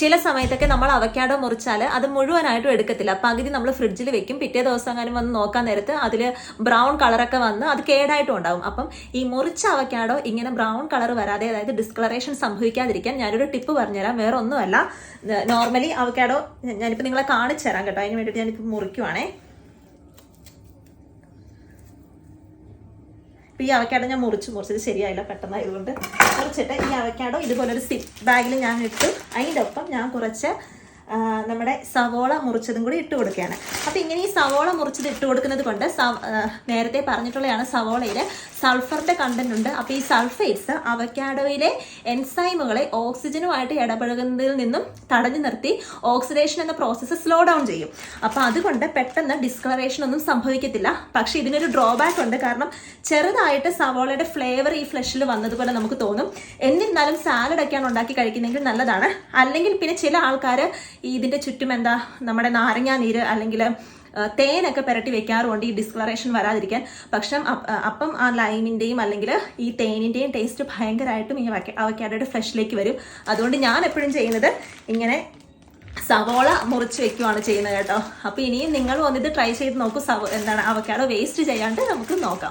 ചില സമയത്തൊക്കെ നമ്മൾ അവക്കാഡോ മുറിച്ചാൽ അത് മുഴുവനായിട്ടും എടുക്കത്തില്ല. പകുതി നമ്മൾ ഫ്രിഡ്ജിൽ വെക്കും. പിറ്റേ ദിവസം അങ്ങനെ വന്ന് നോക്കാൻ നേരത്ത് അതിൽ ബ്രൗൺ കളറൊക്കെ വന്ന് അത് കേടായിട്ടും ഉണ്ടാവും. അപ്പം ഈ മുറിച്ച അവക്കാഡോ ഇങ്ങനെ ബ്രൗൺ കളർ വരാതെ അതായത് ഡിസ്കളറേഷൻ സംഭവിക്കാതിരിക്കാൻ ഞാനൊരു ടിപ്പ് പറഞ്ഞുതരാം. വേറെ ഒന്നുമല്ല നോർമലി അവക്കാഡോ ഞാനിപ്പോൾ നിങ്ങളെ കാണിച്ചു തരാം കേട്ടോ. അതിന് വേണ്ടിയിട്ട് ഞാനിപ്പോൾ മുറിക്കുവാണേ. ഈ അവക്കാടോ ഞാൻ മുറിച്ച് മുറിച്ചത് ശരിയായില്ല പെട്ടെന്നായതുകൊണ്ട് മുറിച്ചിട്ട് ഈ അവക്കാടോ ഇതുപോലെ ഒരു സിപ്പ് ബാഗിൽ ഞാൻ ഇട്ടു. അതിന്റെ ഒപ്പം ഞാൻ കുറച്ച് നമ്മുടെ സവോള മുറിച്ചതും കൂടി ഇട്ട് കൊടുക്കുകയാണ്. അപ്പോൾ ഇങ്ങനെ ഈ സവോള മുറിച്ചത് ഇട്ട് കൊടുക്കുന്നത് കൊണ്ട് നേരത്തെ പറഞ്ഞിട്ടുള്ളതാണ് സവോളയിൽ സൾഫറിന്റെ കണ്ടന്റ് ഉണ്ട്. അപ്പോൾ ഈ സൾഫേറ്റ്സ് അവക്കാഡോയിലെ എൻസൈമുകളെ ഓക്സിജനുമായിട്ട് ഇടപഴകുന്നതിൽ നിന്നും തടഞ്ഞു നിർത്തി ഓക്സിഡേഷൻ എന്ന പ്രോസസ്സ് സ്ലോ ഡൗൺ ചെയ്യും. അപ്പോൾ അതുകൊണ്ട് പെട്ടെന്ന് ഡിസ്കളറേഷൻ ഒന്നും സംഭവിക്കത്തില്ല. പക്ഷേ ഇതിനൊരു ഡ്രോബാക്ക് ഉണ്ട്. കാരണം ചെറുതായിട്ട് സവോളയുടെ ഫ്ലേവർ ഈ ഫ്ലഷിൽ വന്നതുപോലെ നമുക്ക് തോന്നും. എന്നിരുന്നാലും സാലഡ് ഒക്കെയാണ് ഉണ്ടാക്കി കഴിക്കുന്നതെങ്കിൽ നല്ലതാണ്. അല്ലെങ്കിൽ പിന്നെ ചില ആൾക്കാർ ഇതിന്റെ ചുറ്റും എന്താ നമ്മുടെ നാരങ്ങാ നീര് അല്ലെങ്കിൽ തേനൊക്കെ പുരട്ടി വെക്കാറുണ്ട് ഈ ഡിസ്കളറേഷൻ വരാതിരിക്കാൻ. പക്ഷെ അപ്പം ആ ലൈമിന്റെയും അല്ലെങ്കിൽ ഈ തേനിന്റെയും ടേസ്റ്റ് ഭയങ്കരമായിട്ടും ഈ അവക്കാഡോയുടെ ഫ്രഷിലേക്ക് വരും. അതുകൊണ്ട് ഞാൻ എപ്പോഴും ചെയ്യുന്നത് ഇങ്ങനെ സവോള മുറിച്ച് വെക്കുവാണ് ചെയ്യുന്നത് കേട്ടോ. അപ്പോൾ ഇനിയും നിങ്ങൾ വന്നിട്ട് ട്രൈ ചെയ്ത് നോക്കൂ സവോ എന്താണ് അവക്കാഡോ വേസ്റ്റ് ചെയ്യാണ്ട് നമുക്ക് നോക്കാം.